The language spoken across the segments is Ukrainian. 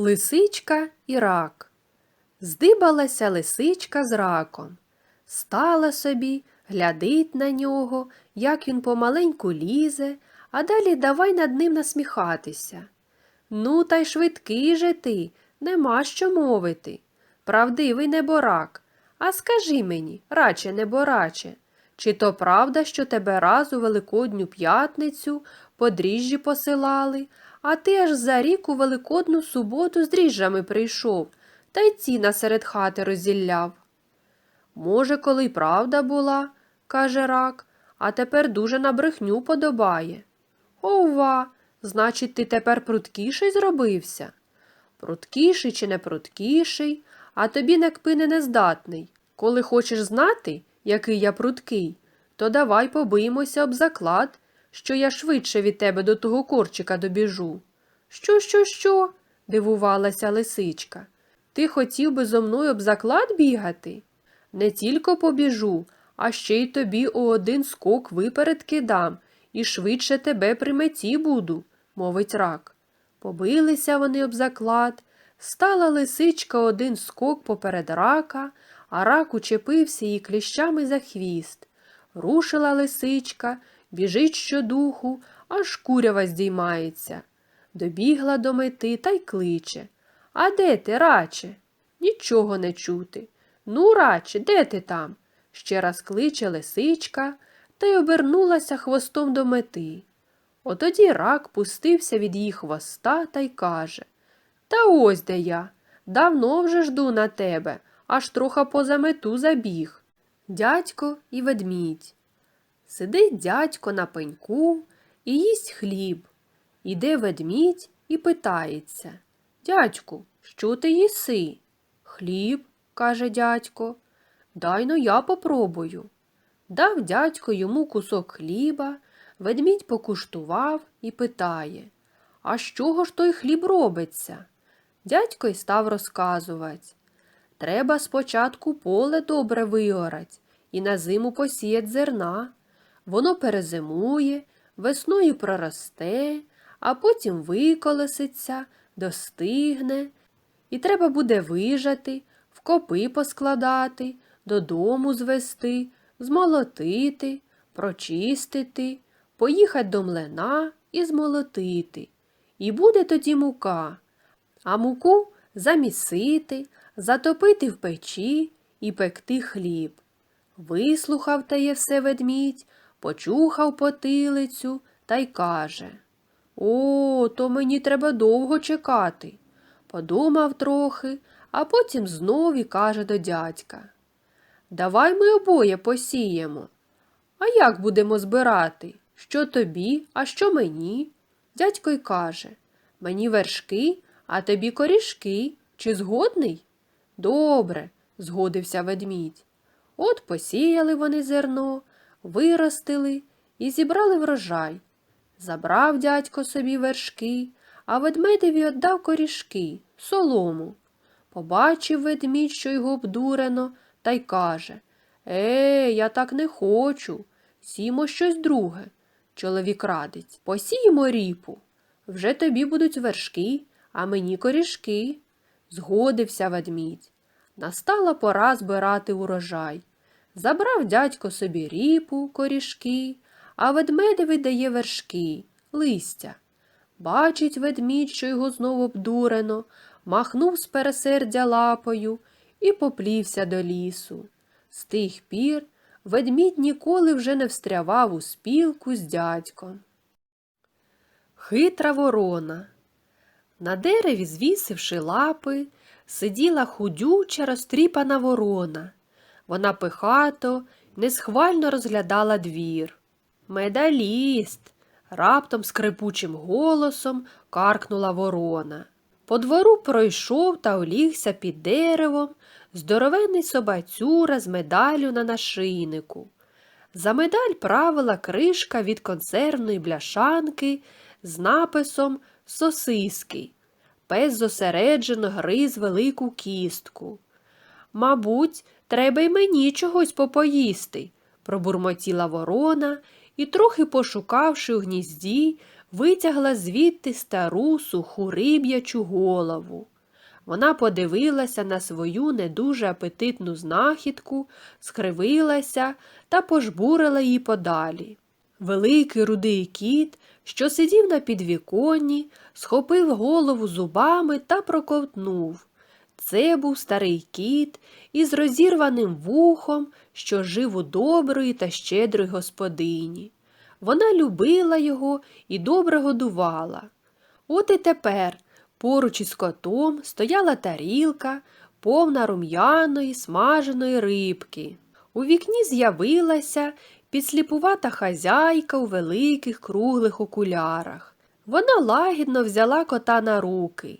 Лисичка і рак. Здибалася лисичка з раком. Стала собі, глядить на нього, як він помаленьку лізе, а далі давай над ним насміхатися. Ну, та й швидкий же ти, нема що мовити. Правдивий неборак. А скажи мені, раче небораче, чи то правда, що тебе раз у Великодню п'ятницю по дріжджі посилали, а ти аж за рік у Великодну суботу з дріжджами прийшов, та й ціна серед хати розілляв. Може, коли й правда була, каже рак, а тепер дуже на брехню подобає. Ова, значить, ти тепер пруткіший зробився? Пруткіший чи не пруткіший, а тобі не кпини нездатний. Коли хочеш знати, який я пруткий, то давай побиємося об заклад, що я швидше від тебе до того корчика добіжу. Що, що, що? дивувалася лисичка. Ти хотів би зо мною об заклад бігати? Не тільки побіжу, а ще й тобі у один скок випередки дам і швидше тебе при меті буду, мовить рак. Побилися вони об заклад, стала лисичка один скок поперед рака, а рак учепився її кліщами за хвіст. Рушила лисичка, біжить щодуху, аж курява здіймається. Добігла до мети та й кличе. А де ти, раче? Нічого не чути. Ну, раче, де ти там? Ще раз кличе лисичка та й обернулася хвостом до мети. Отоді рак пустився від її хвоста та й каже Та ось де я. Давно вже жду на тебе, аж троха поза мету забіг. Дядько і ведмідь. Сидить дядько на пеньку і їсть хліб. Іде ведмідь і питається Дядьку, що ти їси? Хліб, каже дядько. Дай но я попробую. Дав дядько йому кусок хліба, ведмідь покуштував і питає А з чого ж той хліб робиться? Дядько й став розказувати. Треба спочатку поле добре виорать і на зиму посіять зерна. Воно перезимує, весною проросте, а потім виколеситься, достигне, і треба буде вижати, в копи поскладати, додому звести, змолотити, прочистити, поїхать до млина і змолотити. І буде тоді мука, а муку замісити, затопити в печі і пекти хліб. Вислухав теє все ведмідь, почухав потилицю та й каже О, то мені треба довго чекати. Подумав трохи, а потім знов і каже до дядька Давай ми обоє посіємо. А як будемо збирати? Що тобі, а що мені? Дядько й каже Мені вершки, а тобі корішки. Чи згодний? Добре, згодився ведмідь. От посіяли вони зерно, виростили і зібрали врожай. Забрав дядько собі вершки, а ведмедеві віддав корішки, солому. Побачив ведмідь, що його обдурено, та й каже Е, я так не хочу. Сімо щось друге. Чоловік радить посіємо ріпу. Вже тобі будуть вершки, а мені корішки. Згодився ведмідь. Настала пора збирати урожай. Забрав дядько собі ріпу, корішки, а ведмедеві дає вершки, листя. Бачить ведмідь, що його знову обдурено, махнув з пересердя лапою і поплівся до лісу. З тих пір ведмідь ніколи вже не встрявав у спілку з дядьком. Хитра ворона. На дереві, звісивши лапи, сиділа худюча розтріпана ворона. Вона пихато, несхвально розглядала двір. Медаліст. Раптом скрипучим голосом каркнула ворона. По двору пройшов та олігся під деревом здоровенний собацюра з медаллю на нашийнику. За медаль правила кришка від консервної бляшанки з написом Сосиски. Пес зосереджено гриз велику кістку. Мабуть, треба й мені чогось попоїсти, пробурмотіла ворона і, трохи пошукавши у гнізді, витягла звідти стару суху риб'ячу голову. Вона подивилася на свою не дуже апетитну знахідку, скривилася та пожбурила її подалі. Великий рудий кіт, що сидів на підвіконні, схопив голову зубами та проковтнув. Це був старий кіт із розірваним вухом, що жив у доброї та щедрої господині. Вона любила його і добре годувала. От і тепер поруч із котом стояла тарілка, повна рум'яної, смаженої рибки. У вікні з'явилася підсліпувата хазяйка у великих круглих окулярах. Вона лагідно взяла кота на руки.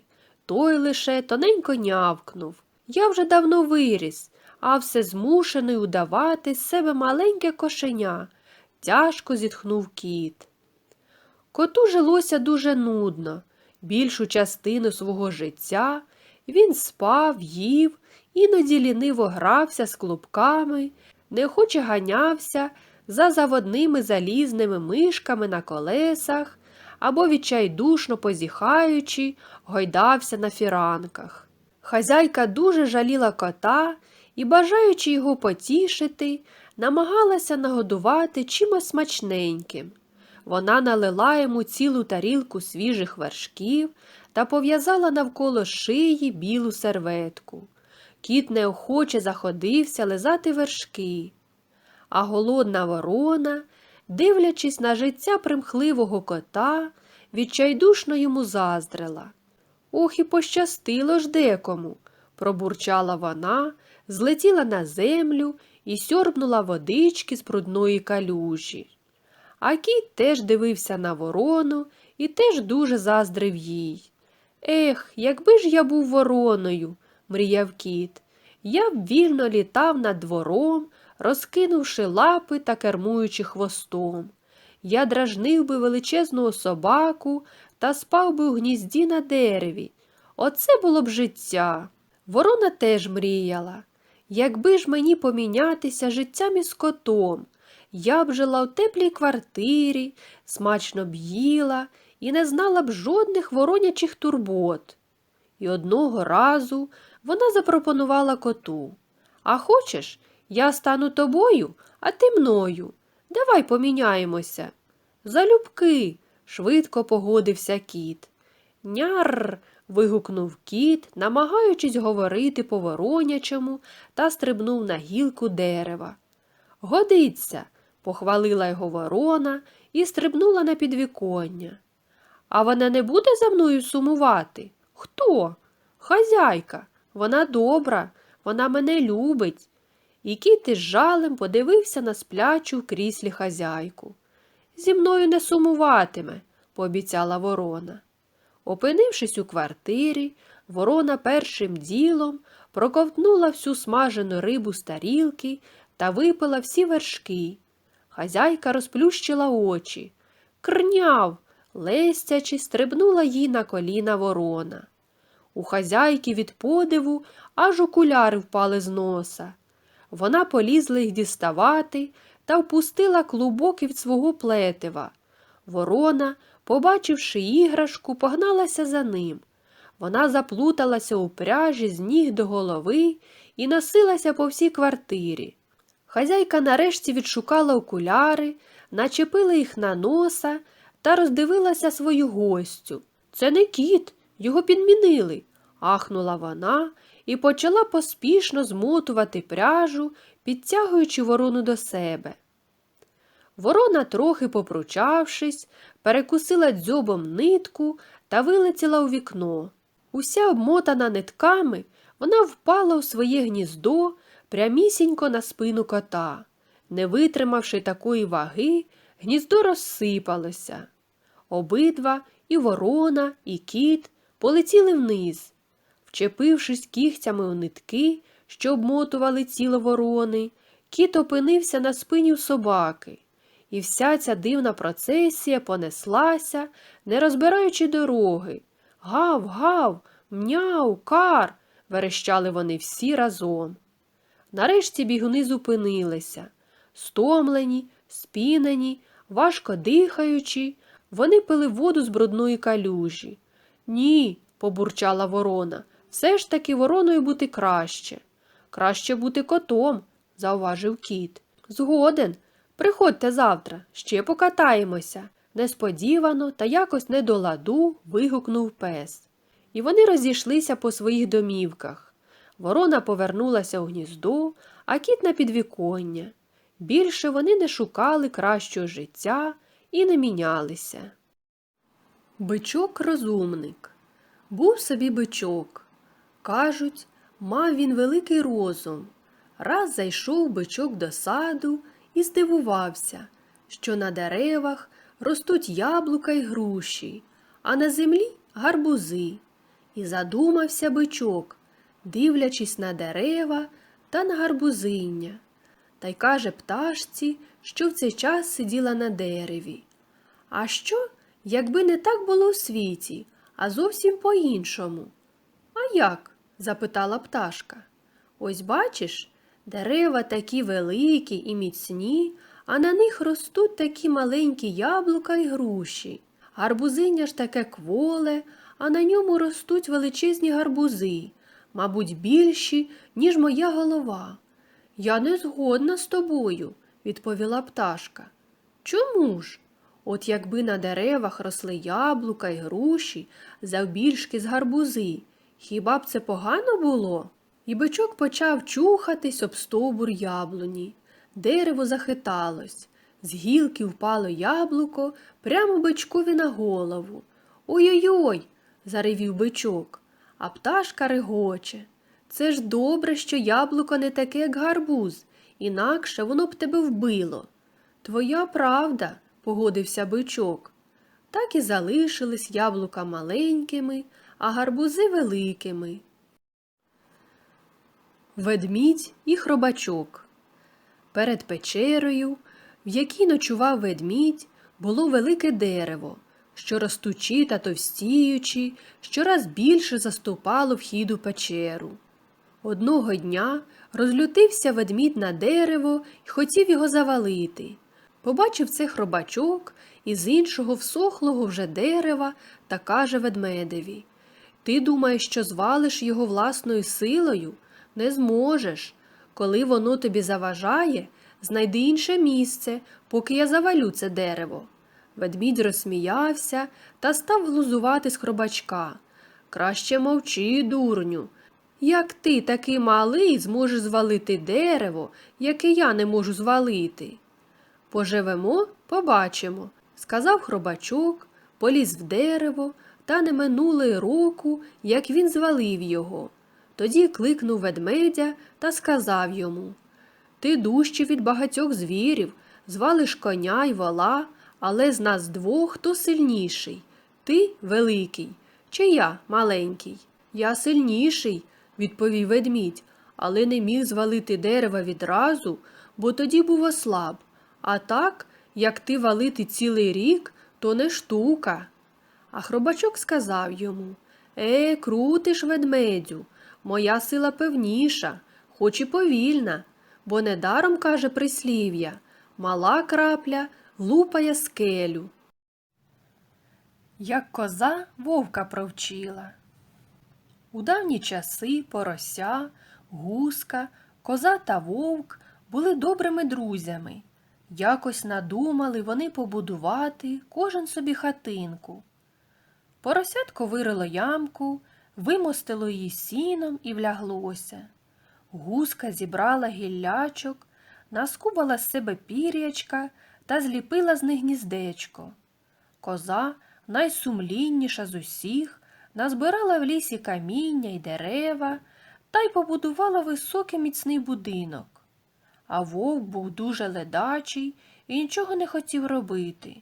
Той лише тоненько нявкнув. Я вже давно виріс, а все змушений удавати з себе маленьке кошеня. Тяжко зітхнув кіт. Коту жилося дуже нудно. Більшу частину свого життя він спав, їв, іноді ліниво грався з клубками, неохоче ганявся за заводними залізними мишками на колесах або відчайдушно позіхаючи, гойдався на фіранках. Хазяйка дуже жаліла кота і, бажаючи його потішити, намагалася нагодувати чимось смачненьким. Вона налила йому цілу тарілку свіжих вершків та пов'язала навколо шиї білу серветку. Кіт неохоче заходився лизати вершки, а голодна ворона, дивлячись на життя примхливого кота, відчайдушно йому заздрила. Ох і пощастило ж декому, пробурчала вона, злетіла на землю і сьорбнула водички з прудної калюжі. А кіт теж дивився на ворону і теж дуже заздрив їй. Ех, якби ж я був вороною, мріяв кіт, я б вільно літав над двором, розкинувши лапи та кермуючи хвостом. Я дражнив би величезного собаку та спав би у гнізді на дереві. Оце було б життя. Ворона теж мріяла. Якби ж мені помінятися життям із котом, я б жила в теплій квартирі, смачно б їла і не знала б жодних воронячих турбот. І одного разу вона запропонувала коту. А хочеш, я стану тобою, а ти мною. Давай поміняємося. Залюбки, швидко погодився кіт. Няр. вигукнув кіт, намагаючись говорити по воронячому, та стрибнув на гілку дерева. Годиться, похвалила його ворона і стрибнула на підвіконня. А вона не буде за мною сумувати? Хто? Хазяйка. Вона добра, вона мене любить. І кіт із жалем подивився на сплячу в кріслі хазяйку. Зі мною не сумуватиме, пообіцяла ворона. Опинившись у квартирі, ворона першим ділом проковтнула всю смажену рибу з тарілки та випила всі вершки. Хазяйка розплющила очі. Крняв, лестячи, стрибнула їй на коліна ворона. У хазяйки від подиву аж окуляри впали з носа. Вона полізла їх діставати та впустила клубок від свого плетива. Ворона, побачивши іграшку, погналася за ним. Вона заплуталася у пряжі з ніг до голови і носилася по всій квартирі. Хазяйка нарешті відшукала окуляри, начепила їх на носа та роздивилася свою гостю. Це не кіт, його підмінили, ахнула вона і почала поспішно змотувати пряжу, підтягуючи ворону до себе. Ворона, трохи попручавшись, перекусила дзьобом нитку та вилетіла у вікно. Уся обмотана нитками, вона впала у своє гніздо прямісінько на спину кота. Не витримавши такої ваги, гніздо розсипалося. Обидва і ворона, і кіт полетіли вниз. Вчепившись кігтями у нитки, що обмотували тіло ворони, кіт опинився на спині у собаки, і вся ця дивна процесія понеслася, не розбираючи дороги. Гав, гав, мняу, кар. верещали вони всі разом. Нарешті бігуни зупинилися, стомлені, спінені, важко дихаючи, Вони пили воду з брудної калюжі. Ні, побурчала ворона. Все ж таки вороною бути краще. Краще бути котом, зауважив кіт. Згоден. Приходьте завтра, ще покатаємося. Несподівано та якось не до ладу вигукнув пес. І вони розійшлися по своїх домівках. Ворона повернулася у гніздо, а кіт на підвіконня. Більше вони не шукали кращого життя і не мінялися. Бичок розумник. Був собі бичок. Кажуть, мав він великий розум. Раз зайшов бичок до саду і здивувався, що на деревах ростуть яблука й груші, а на землі гарбузи. І задумався бичок, дивлячись на дерева та на гарбузиння. Та й каже пташці, що в цей час сиділа на дереві. А що, якби не так було у світі, а зовсім по-іншому? А як? запитала пташка. Ось бачиш, дерева такі великі і міцні, а на них ростуть такі маленькі яблука й груші. Гарбузиня ж таке кволе, а на ньому ростуть величезні гарбузи, мабуть, більші, ніж моя голова. Я не згодна з тобою, відповіла пташка. Чому ж? От якби на деревах росли яблука й груші, завбільшки з гарбузи, хіба б це погано було? І бичок почав чухатись об стовбур яблуні. Дерево захиталось. З гілки впало яблуко прямо бичкові на голову. Ой-ой-ой, заревів бичок, а пташка регоче. Це ж добре, що яблуко не таке, як гарбуз, інакше воно б тебе вбило. Твоя правда, погодився бичок. Так і залишились яблука маленькими, а гарбузи великими. Ведмідь і хробачок. Перед печерою, в якій ночував ведмідь, було велике дерево, що ростучи та товстіючи, щораз більше заступало вхід у печеру. Одного дня розлютився ведмідь на дерево і хотів його завалити. Побачив це хробачок із іншого всохлого вже дерева та каже ведмедеві Ти думаєш, що звалиш його власною силою? Не зможеш. Коли воно тобі заважає, знайди інше місце, поки я завалю це дерево. Ведмідь розсміявся та став глузувати з хробачка. Краще мовчи, дурню. Як ти такий малий зможеш звалити дерево, яке я не можу звалити? Поживемо, побачимо, сказав хробачок, поліз в дерево, та не минуло й року, як він звалив його. Тоді кликнув ведмедя та сказав йому Ти дужче від багатьох звірів, звалиш коня й вола, але з нас двох хто сильніший. Ти великий, чи я маленький? Я сильніший, відповів ведмідь, але не міг звалити дерева відразу, бо тоді був ослаб. А так, як ти валити цілий рік, то не штука. А хробачок сказав йому Е, крутиш, ведмедю, моя сила певніша, хоч і повільна, бо недаром каже прислів'я мала крапля лупає скелю. Як коза вовка провчила. У давні часи порося, гуска, коза та вовк були добрими друзями. Якось надумали вони побудувати кожен собі хатинку. Поросятко вирило ямку, вимостило її сіном і вляглося. Гуска зібрала гіллячок, наскубала з себе пір'ячка та зліпила з них гніздечко. Коза, найсумлінніша з усіх, назбирала в лісі каміння й дерева та й побудувала високий міцний будинок. А вовк був дуже ледачий і нічого не хотів робити.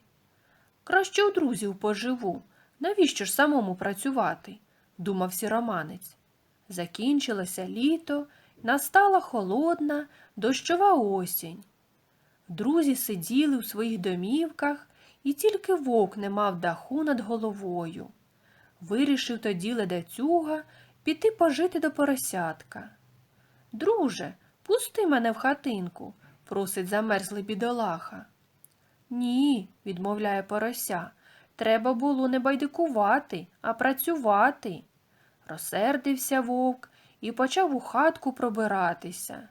Краще у друзів поживу, навіщо ж самому працювати? думав сіроманець. Закінчилося літо, настала холодна, дощова осінь. Друзі сиділи у своїх домівках, і тільки вовк не мав даху над головою. Вирішив тоді ледацюга піти пожити до поросятка. Друже, пусти мене в хатинку, просить замерзлий бідолаха. Ні, відмовляє порося. Треба було не байдикувати, а працювати. Розсердився вовк і почав у хатку пробиратися.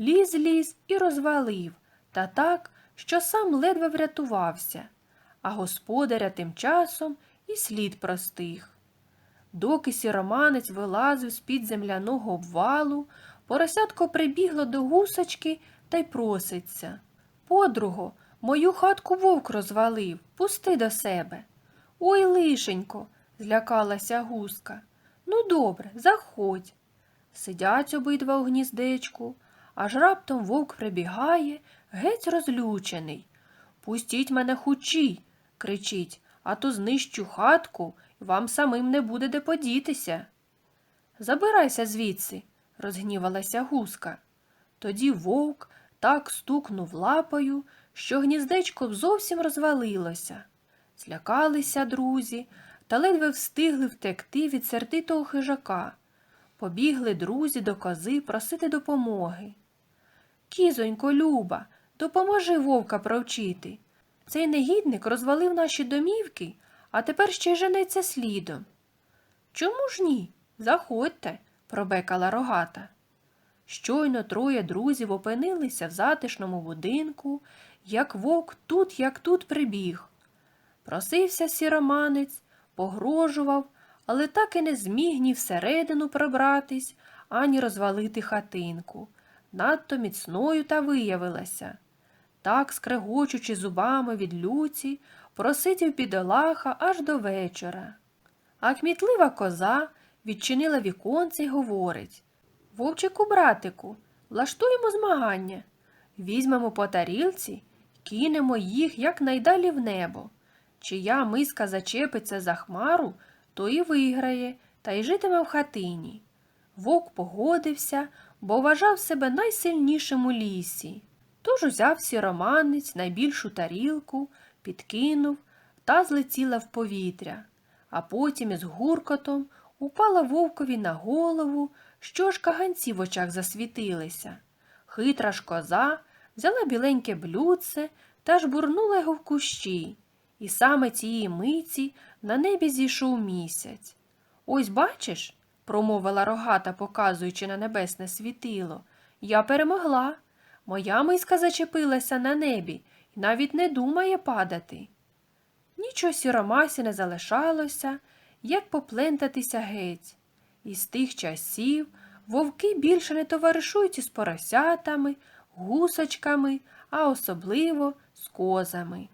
Ліз ліз і розвалив, та так, що сам ледве врятувався, а господаря тим часом і слід простих. Доки сіроманець вилазив з-під земляного обвалу, поросятко прибігло до гусочки та й проситься. Подруго, мою хатку вовк розвалив, пусти до себе. Ой, лишенько, злякалася гуска. Ну, добре, заходь. Сидять обидва у гніздечку, аж раптом вовк прибігає, геть розлючений. Пустіть мене хучі, кричить, а то знищу хатку, і вам самим не буде де подітися. Забирайся звідси, розгнівалася гуска. Тоді вовк так стукнув лапою, що гніздечко зовсім розвалилося. Злякалися друзі та ледве встигли втекти від сердитого хижака. Побігли друзі до кози просити допомоги. Кізонько, Люба, допоможи вовка провчити. Цей негідник розвалив наші домівки, а тепер ще й женеться слідом. Чому ж ні? Заходьте, пробекала рогата. Щойно троє друзів опинилися в затишному будинку, як вовк тут, як тут прибіг. Просився сіроманець, погрожував, але так і не зміг ні всередину пробратись, ані розвалити хатинку. Надто міцною та виявилася. Так, скрегочучи зубами від люці, просидів бідолаха аж до вечора. А кмітлива коза відчинила віконце й говорить Вовчику, братику, влаштуємо змагання. Візьмемо по тарілці, кинемо їх якнайдалі в небо. Чия миска зачепиться за хмару, то і виграє, та й житиме в хатині. Вовк погодився, бо вважав себе найсильнішим у лісі. Тож узяв сіроманець найбільшу тарілку, підкинув та злетіла в повітря, а потім із гуркотом упала вовкові на голову, що ж каганці в очах засвітилися. Хитра ж коза взяла біленьке блюдце та жбурнула його в кущі. І саме цієї миті на небі зійшов місяць. Ось бачиш, промовила рогата, показуючи на небесне світило, я перемогла. Моя миска зачепилася на небі і навіть не думає падати. Нічого сіромасі не залишалося, як поплентатися геть. І з тих часів вовки більше не товаришують із поросятами, гусочками, а особливо з козами.